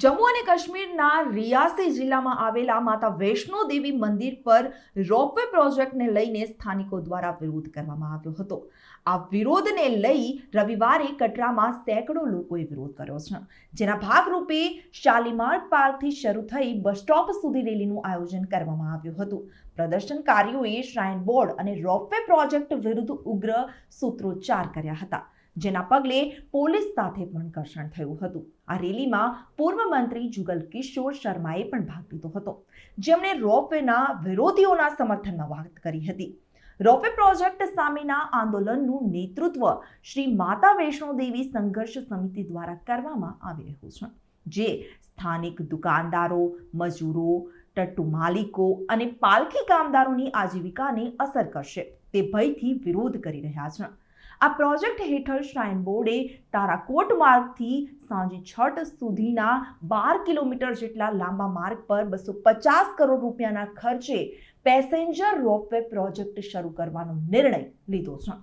જમ્મુ અને કાશ્મીરના રિયાસી જિલ્લામાં આવેલા માતા વૈષ્ણો દેવી મંદિર પર રોપવે પ્રોજેક્ટને લઈને સ્થાનિકો દ્વારા વિરોધ કરવામાં આવ્યો હતો. આ વિરોધને લઈ રવિવારે કટરામાં સેંકડો લોકોએ વિરોધ કર્યો છે. જેના ભાગરૂપે શાલીમાર પાર્કથી શરૂ થઈ બસ સ્ટોપ સુધી રેલીનું આયોજન કરવામાં આવ્યું હતું. પ્રદર્શનકારીઓએ શ્રાઇન બોર્ડ અને રોપવે પ્રોજેક્ટ વિરુદ્ધ ઉગ્ર સૂત્રોચ્ચાર કર્યા હતા. જેના પગલે પોલીસ સાથે પણ ઘર્ષણ થયું હતું. આ રેલીમાં પૂર્વ મંત્રી જુગલ કિશોર શર્માએ પણ ભાગ લીધો હતો. જેમણે રોપવેના વિરોધીઓના સમર્થનમાં વાત કરી હતી. રોપે પ્રોજેક્ટ સામેના આંદોલનનું નેતૃત્વ શ્રી માતા વૈષ્ણો દેવી સંઘર્ષ સમિતિ દ્વારા કરવામાં આવી રહ્યું છે, જે સ્થાનિક દુકાનદારો, મજૂરો, ટટ્ટુ માલિકો અને પાલખી કામદારોની આજીવિકાને અસર કરશે. તે ભયથી વિરોધ કરી રહ્યા છે. આ પ્રોજેક્ટ હેઠળ શ્રાઇન બોર્ડે તારાકોટ માર્ગથી સાંજે છઠ સુધીના બાર કિલોમીટર જેટલા લાંબા માર્ગ પર બસો પચાસ કરોડ રૂપિયાના ખર્ચે પેસેન્જર રોપવે પ્રોજેક્ટ શરૂ કરવાનો નિર્ણય લીધો છે.